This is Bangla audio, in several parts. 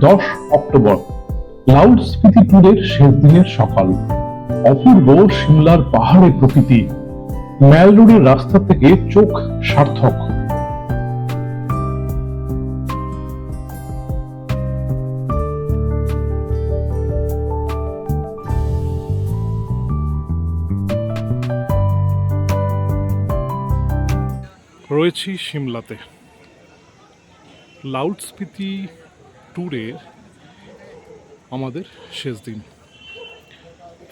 দশ অক্টোবর লাউড স্পিতি ট্যুরের শেষ দিনের সকাল। অপূর্ব সিমলার পাহাড়ে প্রকৃতি। ম্যাল রোডের রাস্তা থেকে চোখ সার্থক। রয়েছি সিমলাতে লাউড স্পিতি ট্যুরের আমাদের শেষ দিন।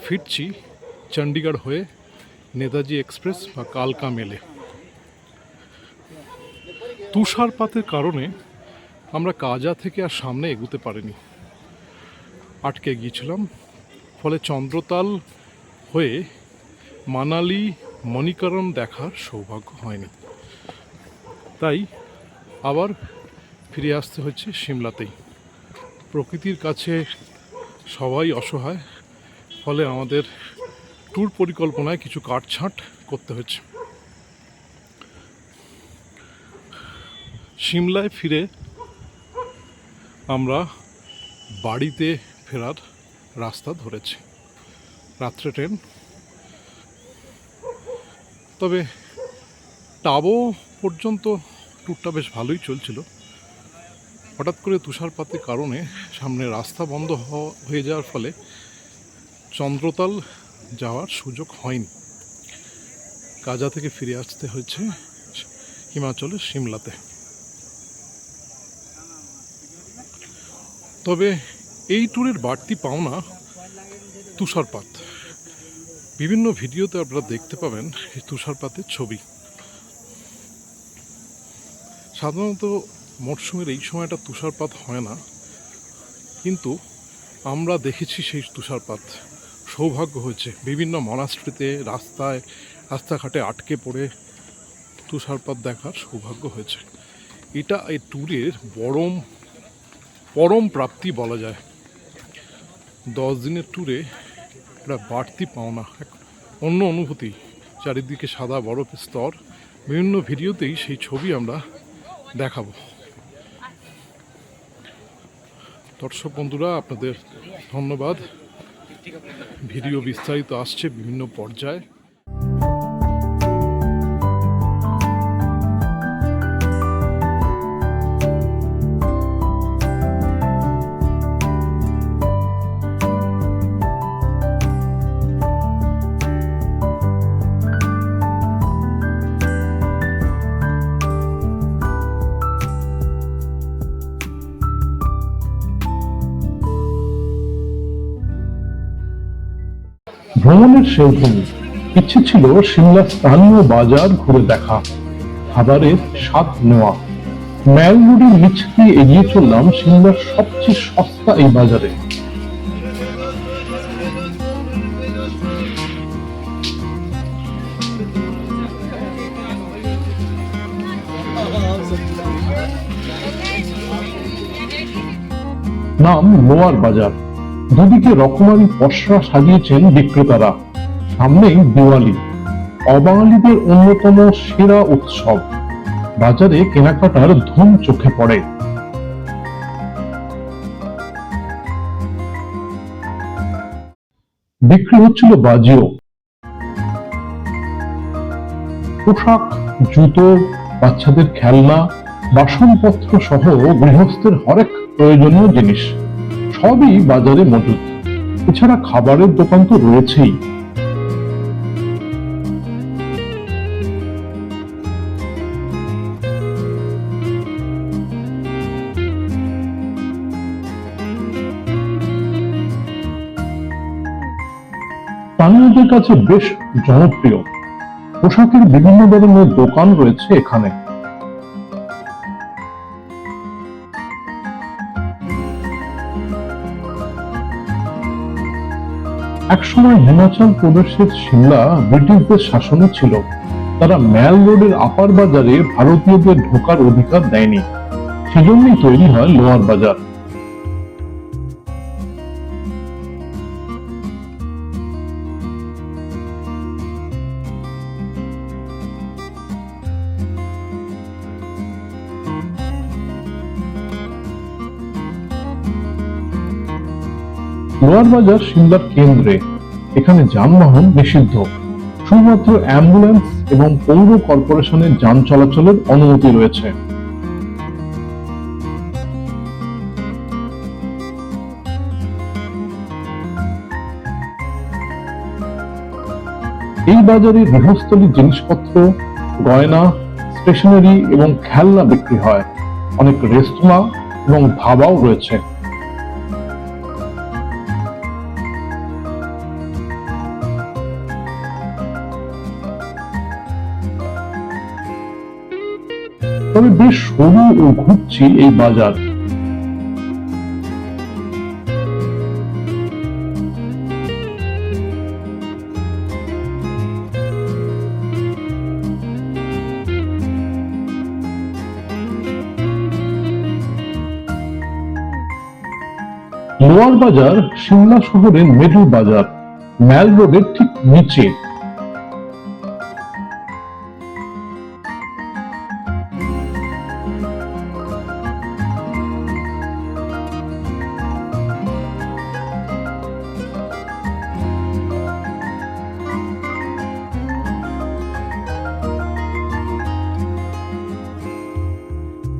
ফিরছি চণ্ডীগড় হয়ে নেতাজি এক্সপ্রেস বা কালকা মেলে। তুষারপাতের কারণে আমরা কাজা থেকে আর সামনে এগুতে পারিনি। আটকে গিয়েছিলাম, ফলে চন্দ্রতাল হয়ে মানালি মণিকরণ দেখার সৌভাগ্য হয়নি। তাই আবার ফিরে আসতে হচ্ছে সিমলাতেই। প্রকৃতির কাছে সবাই অসহায় ফলে আমাদের ট্যুর পরিকল্পনায় কিছু কাটছাঁট করতে হয়েছে। সিমলায় ফিরে আমরা বাড়িতে ফেরার রাস্তা ধরেছি। রাত্রে ট্রেন। তবে টাবো পর্যন্ত ট্যুরটা বেশ ভালোই চলছিল। হঠাৎ করে তুষারপাতের কারণে সামনে রাস্তা বন্ধ হয়ে যাওয়ার ফলে চন্দ্রতাল যাওয়ার সুযোগ হয়নি। কাজা থেকে ফিরে আসতে হয়েছে হিমাচলের সিমলাতে। তবে এই ট্যুরের বাড়তি পাওনা তুষারপাত। বিভিন্ন ভিডিওতে আপনারা দেখতে পাবেন এই তুষারপাতের ছবি। সাধারণত মরশুমের এই সময়টা তুষারপাত হয় না, কিন্তু আমরা দেখেছি সেই তুষারপাত। সৌভাগ্য হয়েছে। বিভিন্ন মনাস্ট্রিতে রাস্তায়, রাস্তাঘাটে আটকে পড়ে তুষারপাত দেখার সৌভাগ্য হয়েছে। এটা এই ট্যুরের পরম পরম প্রাপ্তি বলা যায়। দশ দিনের ট্যুরে একটা বাড়তি পাওনা, এক অন্য অনুভূতি। চারিদিকে সাদা বরফের স্তর। বিভিন্ন ভিডিওতেই সেই ছবি আমরা দেখাবো। দর্শক বন্ধুরা, আপনাদের ধন্যবাদ। ভিডিও বিস্তারিত আসছে বিভিন্ন পর্যায়ে। ভ্রমণের শেষ দিন ইচ্ছে ছিল সিমলা স্থানীয় বাজার ঘুরে দেখা। খাবারের স্বাদ নেওয়া। ম্যাল রোডের নিচ দিয়ে এগিয়ে চললাম সিমলার সবচেয়ে সস্তা এই বাজারে। নাম লোয়ার বাজার। দুদিকে রকমারি পসরা সাজিয়েছেন বিক্রেতারা, সামনেই দিওয়ালি, অবাঙালিদের অন্যতম সেরা উৎসব। বাজারে কেনাকাটার ধুম চোখে পড়ে। বিক্রি হচ্ছিল বাজিও। পোশাক, জুতো, বাচ্চাদের খেলনা বাসনপত্র সহ গৃহস্থের হরেক প্রয়োজনীয় জিনিস। সবই বাজারে মজুদ এছাড়া খাবারের দোকান তো রয়েছেই। স্থানীয়দের কাছে বেশ জনপ্রিয়। পোশাকের বিভিন্ন ধরনের দোকান রয়েছে এখানে। একসময় হিমাচল প্রদেশের সিমলা ব্রিটিশদের শাসনে ছিল। তারা ম্যাল রোডের আপার বাজারে ভারতীয়দের ঢোকার অধিকার দেয়নি। সেজন্যই তৈরি হয় লোয়ার বাজার। বাজার সিমলার কেন্দ্রে এখানে যানবাহন নিষিদ্ধ। শুধুমাত্র অ্যাম্বুলেন্স এবং পৌর কর্পোরেশনের যান চলাচলের অনুমতি রয়েছে। এই বাজারে গৃহস্থলী জিনিসপত্র, গয়না, স্টেশনারি এবং খেলনা বিক্রি হয়। অনেক রেস্তোরাঁ এবং ধাবাও রয়েছে। তবে বেশ সরু ও ঘুরছি এই বাজার। লোয়ার বাজার, সিমলা শহরের মিডল বাজার, ম্যাল রোডের ঠিক নিচে।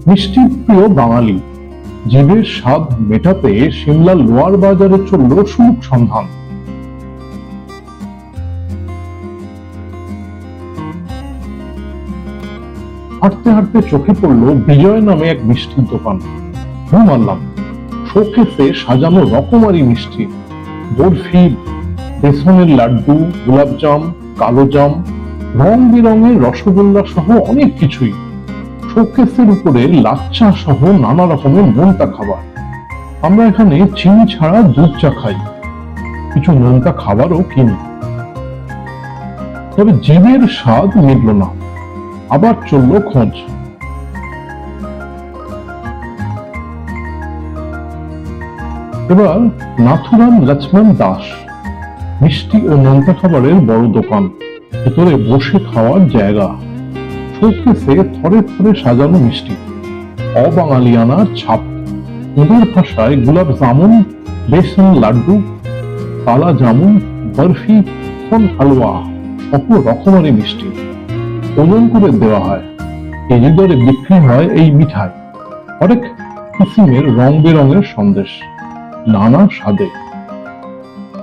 মিষ্টি প্রিয় বাঙালি, জীবের স্বাদ মেটাতে সিমলা লোয়ার বাজারে চলল সুলুক সন্ধান। হাঁটতে হাঁটতে চোখে পড়ল বিজয় নামে এক মিষ্টির দোকান। ঘুম মারলাম শোকেসে সাজানো রকমারি মিষ্টি। বরফি, বেসনের লাড্ডু, গোলাপজাম, কালো জাম রং বেরঙের রসগোল্লা সহ অনেক কিছুই। শোকেসের উপরে লাচ্চা সহ নানা রকমের নোনতা খাবার। আমরা এখানে চিনি ছাড়া দুধ চা খাই। কিছু নোনতা খাবারও কিনি। তবে জীবের স্বাদ মিটল না। আবার চলল খোঁজ। এবার নাথুরাম লক্ষ্মণ দাস, মিষ্টি ও নোনতা খাবারের বড় দোকান, ভেতরে বসে খাওয়ার জায়গা। শোকেসে থরে থরে সাজানো মিষ্টি। অবাঙালিয়ানার ছাপ ওদের ভাষায় গোলাপ জামুন, বেসন লাড্ডু, কালা জামুন, বরফি, ফল হালুয়া সকল রকমারি মিষ্টি। ওজন করে দেওয়া হয়। কেজি দরে বিক্রি হয় এই মিঠাই। অনেক কিসিমের রং বেরঙের সন্দেশ, নানা স্বাদে।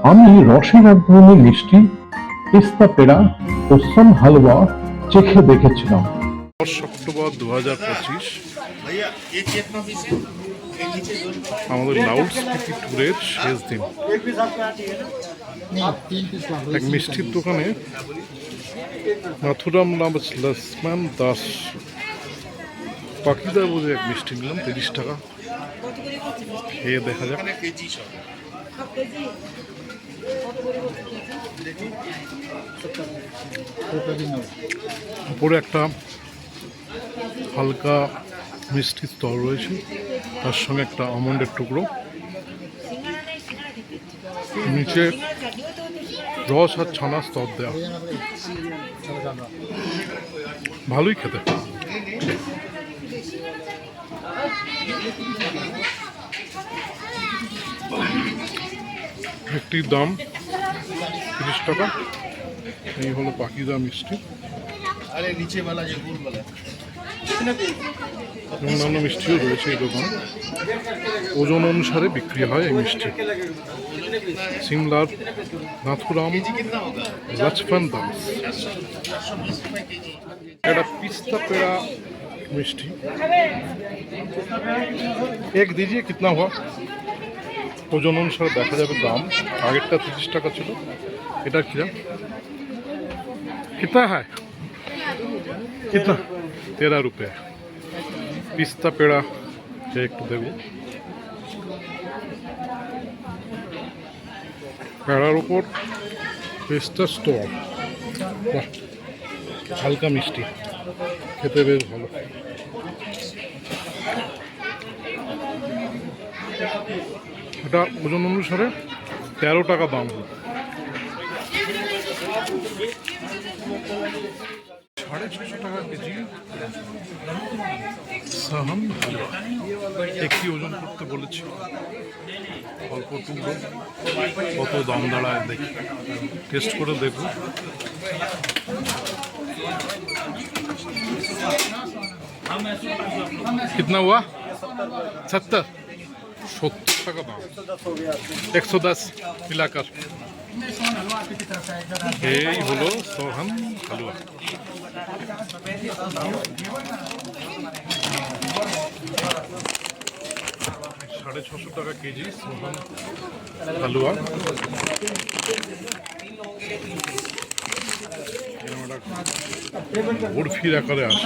আমি রসের এক ধরনের মিষ্টি, পেস্তা পেড়া ও সন হালুয়া চেখে দেখেছিলাম। দশ অক্টোবর দু হাজার পঁচিশ, আমাদের লাউড স্পিতি ট্যুরের শেষ দিন। এক মিষ্টির দোকানে মাথুরাম নাম লক্ষ্মণ দাস পাখিদার বলে এক মিষ্টি নিলাম, তিরিশ টাকা। খেয়ে দেখা যাক। উপরে একটা হালকা মিষ্টির স্তর রয়েছে। তার সঙ্গে একটা আমন্ডের টুকরো। নিচে রস আর ছানা স্তর দেওয়া ভালোই খেতে। ভেটির দাম তিরিশ টাকা। এই হলো পাকিদা মিষ্টি। অন্যান্য মিষ্টিও রয়েছে এই দোকানে। ওজন অনুসারে বিক্রি হয় এই মিষ্টি। সিমলার নাথুরাম লাজফান দাম। এটা পিস্তা পেড়া মিষ্টি। এক দিজিয়ে কিতনা হওয়া ওজন অনুসারে দেখা যাবে দাম। আগেরটা তিরিশ টাকা ছিল। এটা কিরম কিতা হ্যাঁ? তেরা রুপে। পিস্তা পেড়া। पेड़ा একটু देवी পেড়ার উপর পেস্তা স্টোর। হালকা মিষ্টি। খেতে বেশ ভালো। এটা ওজন অনুসারে তেরো টাকা দাম সাড়ে ছশো টাকা কেজি সাহান হালুয়া একটি ওজন করতে বলেছি অল্প টুকরো কত দাম দাঁড়ায় দেখি টেস্ট করে দেখবো कितना हुआ सत्तर সত্তর টাকা একশো দশ মিলাকার এই হলো সোহান হালুয়া। সাড়ে ছশো টাকা কেজি সোহান হালুয়া। বরফির আকারে আসে।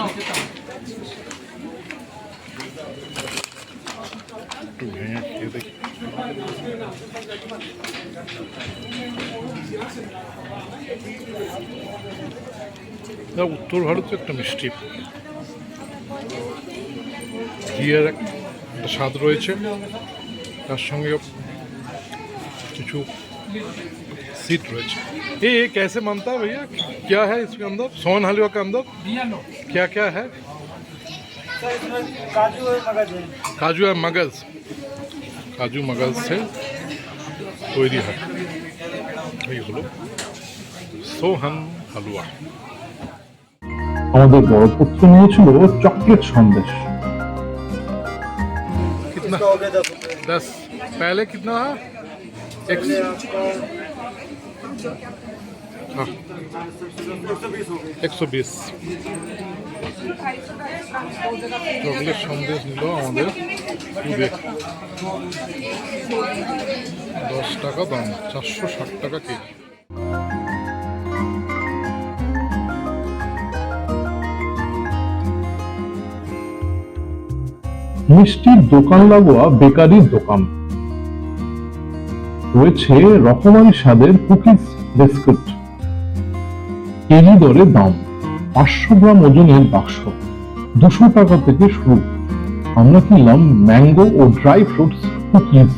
একটু ভেঙে খেয়ে দেখি এটা উত্তর ভারতের একটা মিষ্টি ঘিয়ের এক- একটা স্বাদ রয়েছে তার সঙ্গে কিছু सीट रच ये ये कैसे बनता है भैया क्या है इसके अंदर सोन हलवा के अंदर क्या क्या है सर इसमें काजू और मगज है কাজু আর মাগাজ কাজু মাগাজ সে তৈরি হয় এই হলো সোহান হালুয়া আমাদের বড় পুত্র নিয়েছিল চকলেট সন্দেশ कितना इसका हो गया दस रुपये दस पहले कितना है एक पहले आपका हाँ एक सौ बीस हो गई एक सौ बीस চকলেট সন্দেশ নিল আমাদের দুধে দশ টাকা দাম চারশো ষাট টাকা কেজি মিষ্টির দোকান লাগোয়া বেকারির দোকান রয়েছে রকমারি স্বাদের কুকিজ বিস্কুট কেজি দরে দাম পাঁচশো গ্রাম ওজনের বাক্স দুশো টাকা থেকে শুরু আমরা কিনলাম ম্যাঙ্গো ও ড্রাই ফ্রুটস কুকিজ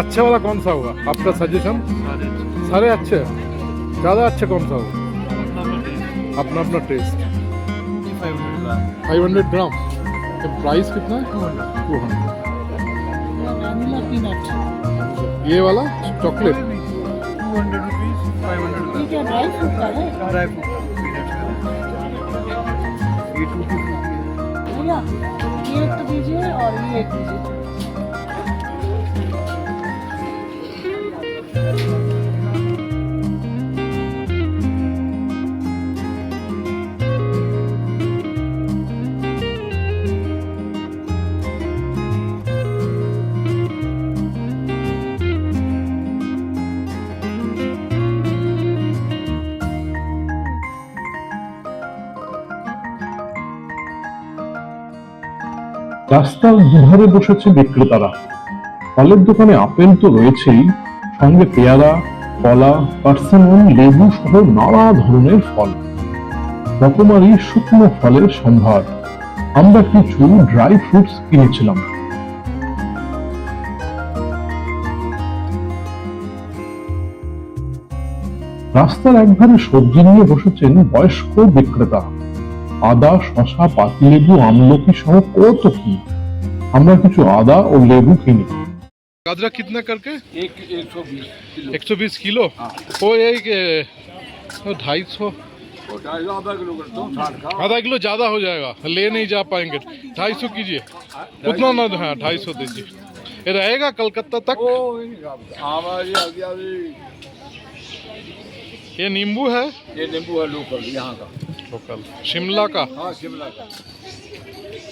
अच्छा वाला कौन सा होगा आपका सजेशन सारे अच्छे हैं ज़्यादा अच्छे कौन सा होगा अपना अपना taste five hundred gram price कितना है टू हंड्रेड ये वाला चॉकलेट? टू हंड्रेड ये है? ये भैया ये तो दीजिए और एक दीजिए রাস্তার দুধারে বসেছে বিক্রেতারা। ফলের দোকানে আপেল তো রয়েছেই, সঙ্গে পেয়ারা, কলা, পার্সিমন, লেবু সহ নানা ধরনের ফল। রকমারি শুকনো ফলের সম্ভার। আমরা কিছু ড্রাই ফ্রুটস কিনেছিলাম। রাস্তার একধারে সবজি নিয়ে বসেছেন বয়স্ক বিক্রেতা। আদা শশা পাতিলেবু আমলকি সহ কত কি আমরা কিছু আদা ও লেবু কিনি गाजरा कितना करके एक एक सौ बीस किलो एक सौ बीस किलो वो एक ढाई सौ और ढाई सौ आधा किलो करता हूँ साठ का आधा किलो ज़्यादा हो जाएगा ले नहीं जा पाएंगे ढाई सौ कीजिए उतना ना हाँ ढाई सौ दीजिए ये रहेगा कलकत्ता तक ओ हमारी अभी अभी ये नींबू है ये नींबू है लोकल यहाँ का लोकल कल। हाँ, शिमला का?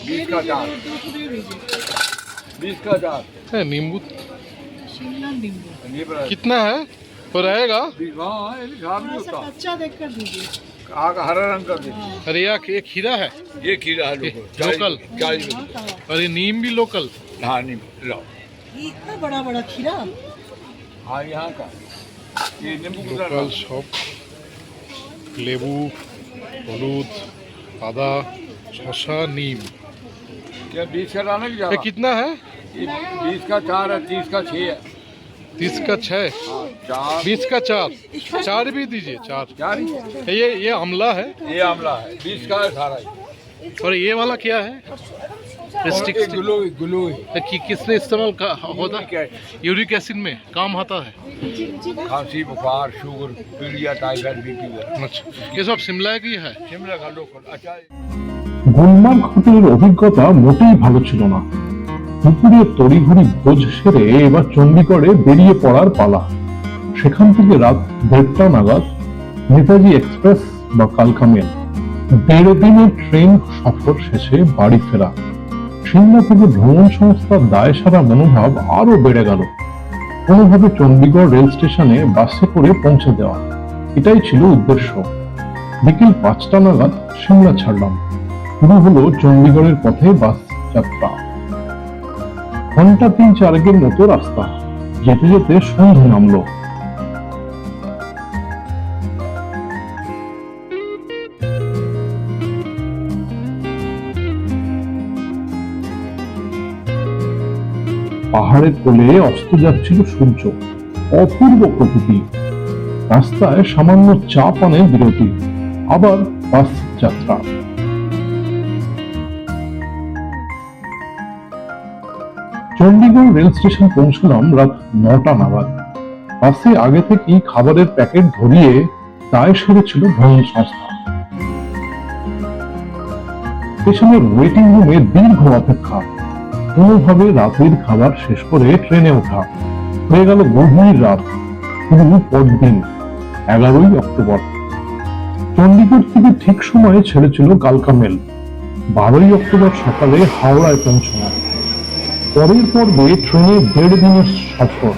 बीस का चार बीस है नींबू? कितना है? तो रहेगा? हाँ, आग हरा रंग का अरे यार ये खीरा है? ये खीरा है लोकल। अरे नीम भी लोकल? हाँ नीम। लाओ इतना बड़ा बड़ा खीरा? हाँ यहाँ का। ये नींबू शॉप। लेबू। हलूद आदा शशा नीम क्या बीस का डालने की ये कितना है? बीस का चार है तीस का छः है। तीस का छः? हाँ, बीस का चार? चार भी दीजिए चार। चार ये ये अमला है? ये अमला है बीस का अठारह और ये वाला क्या है? कि किसने इस्तेमाल का होता क्या यूरिक एसिड में काम आता है खांसी बुखार शुगर पीलिया टाइफाइड बीपी का अच्छा ये सब शिमला की है शिमला का लोकल अच्छा গুলমার্গ হোটেলের অভিজ্ঞতা মোটেই ভালো ছিল না দুপুরে তড়িঘড়ি ভোজ সেরে এবার চণ্ডীগড়ে বেরিয়ে পড়ার পালা সেখান থেকে রাত দেড়টা নাগাদ নেতাজি এক্সপ্রেস বা কালকা মেল দেড় দিনের ট্রেন সফর শেষে বাড়ি ফেরা থেকে ভ্রমণ সংস্থার দায় সারা মনোভাব আরও বেড়ে গেল। কোনোভাবে চণ্ডীগড় রেল স্টেশনে বাসে করে পৌঁছে দেওয়া, এটাই ছিল উদ্দেশ্য। বিকেল পাঁচটা নাগাদ সিমলা ছাড়লাম। শুরু হলো চণ্ডীগড়ের পথে বাস যাত্রা। ঘণ্টা তিন চারেকের মতো রাস্তা। যেতে যেতে সন্ধে নামলো। পাহাড়ের কোলে অস্ত যাচ্ছিল সূর্য। অপূর্ব প্রকৃতি। রাস্তায় সামান্য চা পানের বিরতি, আবার বাস যাত্রা। চণ্ডীগড় রেল স্টেশন পৌঁছলাম রাত নটা নাগাদ। বাসে আগে থেকেই খাবারের প্যাকেট ধরিয়ে দায় সেরেছিল ভ্রমণ সংস্থা। স্টেশনের ওয়েটিং রুমে দীর্ঘ অপেক্ষা। কোনোভাবে রাতের খাবার শেষ করে ট্রেনে ওঠা। হয়ে গেল গভীর রাত, শুরু পরদিন, এগারোই অক্টোবর। চণ্ডীগড় থেকে ঠিক সময়ে ছেড়েছিল কালকা মেল বারোই অক্টোবর সকালে হাওড়ায় পৌঁছানো। পরের পর্বে ট্রেনে দেড় দিনের সফর।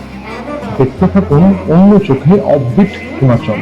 দেখতে থাকুন অন্য চোখে অববিট হিমাচল।